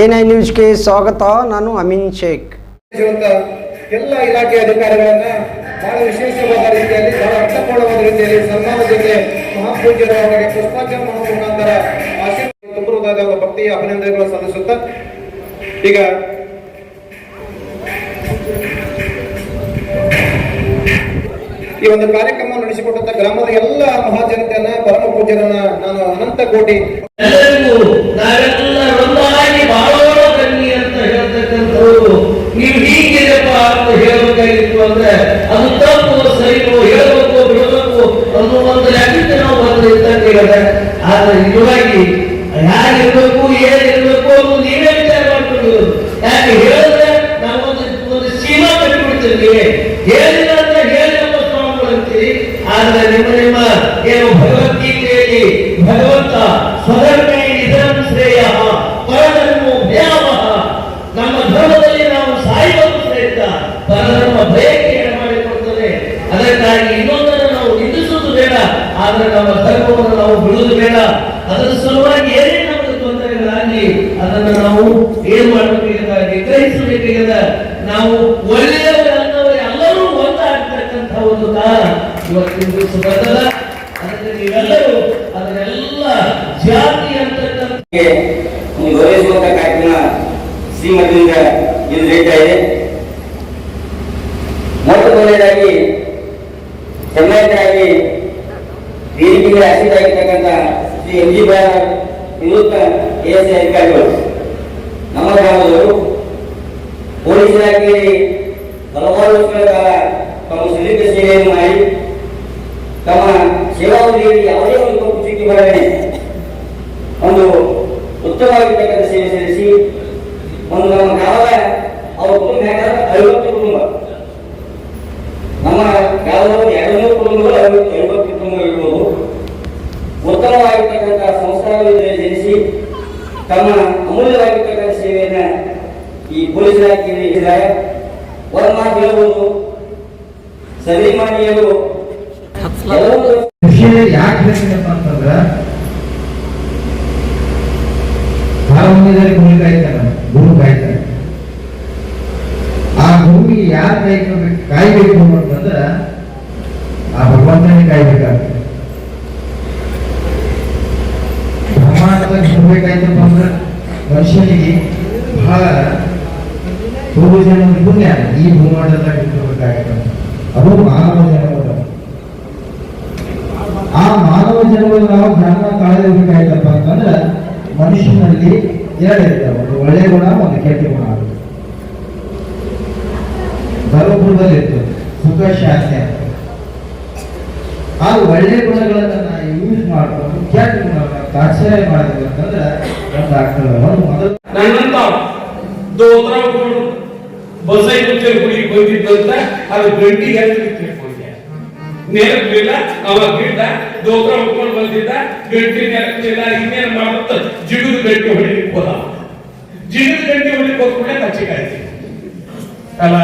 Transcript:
N I ನ್ಯೂಸ್ಗೆ ಸ್ವಾಗತ, ನಾನು ಅಮೀನ್ ಶೇಖ್. ಎಲ್ಲ ಇಲಾಖೆ ಅಧಿಕಾರಿಗಳನ್ನ ಬಹಳ ವಿಶೇಷವಾದ ರೀತಿಯಲ್ಲಿ, ಬಹಳ ಅರ್ಥಪೂರ್ಣವಾದ ರೀತಿಯಲ್ಲಿ ಸನ್ಮಾನ ಜೊತೆ ಮಹಾಪೂಜೆ ಅವರಿಗೆ ಪುಷ್ಪಾರ್ಚನೆ ಮಾಡುವ ಮುಖಾಂತರ ತುಂಬುವುದಾದ ಭಕ್ತಿಯ ಅಭಿನಂದನೆಗಳು ಸಲ್ಲಿಸುತ್ತಾ, ಈಗ ಈ ಒಂದು ಕಾರ್ಯಕ್ರಮ ನಡೆಸಿಕೊಟ್ಟಂತ ಗ್ರಾಮದ ಎಲ್ಲ ಮಹಾಜನತೆಯನ್ನ ಪರಮ ಪೂಜ್ಯರನ್ನ ನಾನು ಅನಂತ ಕೋಟಿ ಅಂದ್ರೆ ಅದು ತಪ್ಪು ಸರಿನೋ ಹೇಳ್ಬೇಕು ಬಿಡಬೇಕು ಅನ್ನೋ ಒಂದು ಲೆಕ್ಕಕ್ಕೆ ನಾವು ಬಂದಿರ್ತಕ್ಕಂಥ ಆದ್ರೆ ನಿಜವಾಗಿ ಯಾರಿರ್ಬೇಕು ಏನಿರ್ಬೇಕು ಅನ್ನೋದು ನೀವೇ ವಿಚಾರ ಮಾಡ್ಕೊಂಡಿರೋದು ಯಾಕೆ ಹೇಳಿದ್ರೆ ನಾವು ಒಂದು ಒಂದು ಸೀಮಾ ಕಟ್ಟಿಬಿಡ್ತಿರ್ತೀವಿ ಹೇಳಿಲ್ಲ ಅಂತ ಹೇಳಿ ನಮ್ಮ ಸ್ವಾಮಿಗಳು ಅಂತೀರಿ ಆದ್ರೆ ನಿಮ್ಮ ನಿಮ್ಮ ಏನು ಭಗವದ್ಗೀತೆಯಲ್ಲಿ ಭಗವಂತ ಸ್ವಧರ್ಮೇ ನಿಧನಂ ಶ್ರೇಯ ಆದ್ರೆ ನಮ್ಮ ಧರ್ಮವನ್ನು ನಾವು ಬಿಡುವುದು ಬೇಡ. ಅದರ ಸಲುವಾಗಿ ಏನೇ ನಮಗೆ ತೊಂದರೆಗಳಾಗಲಿ, ಅದನ್ನು ನಾವು ಏನ್ ಮಾಡಬೇಕಾಗಿ ನಿಗ್ರಹಿಸಬೇಕಾಗಿದೆ ನಾವು ಒಳ್ಳೆಯವರನ್ನವರು ಎಲ್ಲರೂ ಒಂದಾಗ್ತಕ್ಕಂಥ ಒಂದು ಕಾಲ ಇವತ್ತಿನ ದಿವಸ ಬರ್ತದ ಅದಕ್ಕೆ ನೀವೆಲ್ಲರೂ ಅದನ್ನೆಲ್ಲ ಜಾತಿ ಅಂತಕ್ಕಂಥ ಕಾರ್ಯಕ್ರಮ ಶ್ರೀಮತಿಯಿಂದ ಇದು ನಡೀತಾ ಇದೆ. ಮೊಟ್ಟ ಮೊದಲನೇದಾಗಿ ಸನ್ಮಾನಿತರಾಗಿ ವೇದಿಕೆಗೆ ಆಸೀನಾಗಿರ್ತಕ್ಕಂಥ ಶ್ರೀ ಎಂ ಜಿ ನಿವೃತ್ತ ಎ ಎಸ್ ಅಧಿಕಾರಿಗಳು. ನಮ್ಮ ಗ್ರಾಮದವರು ಪೊಲೀಸ್ ಇಲಾಖೆಯಲ್ಲಿ ಹಲವಾರು ವರ್ಷಗಳ ಕಾಲ ತಮ್ಮ ಸುದೀರ್ಘ ಸೇವೆಯನ್ನು ಮಾಡಿ ತಮ್ಮ ಸೇವಾವಧಿಯಲ್ಲಿ ಯಾವುದೇ ಒಂದು ತಪ್ಪು ಬರಲಿ ಒಂದು ಉತ್ತಮವಾಗಿರ್ತಕ್ಕಂಥ ಸೇವೆ ಸಲ್ಲಿಸಿ, ಒಂದು ನಮ್ಮ ಗ್ರಾಮದ ಅವರ ಕುಟುಂಬ ಐವತ್ತು ಕುಟುಂಬ. ನಮ್ಮ ಗ್ರಾಮದ ಎರಡು ನೂರು ಕುಟುಂಬಗಳು ಐವತ್ತು ಉತ್ತಮವಾಗಿರ್ತಕ್ಕಂಥ ಸಂಸ್ಥಾನದಲ್ಲಿ ಜನಿಸಿ ತಮ್ಮ ಅಮೂಲ್ಯವಾಗಿರ್ತಕ್ಕಂಥ ಸೇವೆಯನ್ನ ಈ ಪೊಲೀಸ್ ಇಲಾಖೆಯಲ್ಲಿ ಇದ್ದಾರೆ ಒಂದು ಮಾತು ಹೇಳಬಹುದು ಸರಿಮಾನಿಯರು ಎಲ್ಲವೂ ಯಾಕೆ ಕಾರಣದಲ್ಲಿ ಭೂಮಿ ಕಾಯ್ತಾರ ಆ ಭೂಮಿ ಯಾರು ಕಾಯ್ಕೋಬೇಕು ಕಾಯ್ಬೇಕು ಅಂತಂದ್ರ, ಆ ಭಗವಂತನೇ ಕಾಯ್ಬೇಕಾಗ್ತದೆ ಬ್ರಹ್ಮಾಂಡದ ಭೂಮಿ ಕಾಯ್ತಪ್ಪ ಅಂದ್ರ ಮನುಷ್ಯನಿಗೆ ಬಹಳ ಪೂರ್ವಜನ ಪುಣ್ಯ ಈ ಭೂಮಂಡಲದಾಗ ಇಟ್ಕೋಬೇಕಾಗತ್ತೆ ಅದು ಮಾನವ ಜನ್ಮದ ಆ ಮಾನವ ಜನ್ಮದ ನಾವು ಧರ್ಮ ಕಳೆದಿರ್ಬೇಕಾಯ್ತಪ್ಪ ಅಂತಂದ್ರೆ ಮನುಷ್ಯನಲ್ಲಿ ಎರಡು ಇರ್ತಾವೆ. ಒಂದು ಒಳ್ಳೆ ಗುಣ, ಒಂದು ಕೆಟ್ಟ ಗುಣ ಧರ್ಮಪುರದಲ್ಲಿ ಸುಖ ಶಾಸ್ತಿ ಆ ಒಳ್ಳೆ ಗುಣಗಳನ್ನ ನಾವು ಯೂಸ್ ಮಾಡ್ಕೊಂಡು ಕೆಟ್ಟ ಗುಣಗಳನ್ನ ತಾತ್ಸರ್ಯ ಮಾಡಿದ್ವಿ ಅಂತಂದ್ರೆ ಒಂದು ಆಗ್ತದೆ ನನ್ನಂತ ದೋತ್ರ ಬಸೈ ಮುಚ್ಚೆ ಹುಡುಗಿ ಬಂದಿದ್ದಂತ ಅದು ಗಂಟಿಗೆ ಹತ್ತಿ ತಿಳ್ಕೊಂಡೆ ನೆನಪಿಲ್ಲ ಅವ ಗಿಡ್ಡ ದೋತ್ರ ಹಾಕೊಂಡು ಬಂದಿದ್ದ ಗಂಟಿ ನೆನಪಿಲ್ಲ, ಇನ್ನೇನ್ ಮಾಡುತ್ತ? ಜಿಗುದು ಗಂಟೆ ಹೊಡಿಲಿಕ್ಕೆ ಹೋದ. ಜಿಗುದು ಗಂಟೆ ಹೊಡಿಲಿಕ್ಕೆ ಹೋದ್ಕೊಂಡೆ ಕಚ್ಚಿ ಕಾಯ್ತಿ ಕಲಾ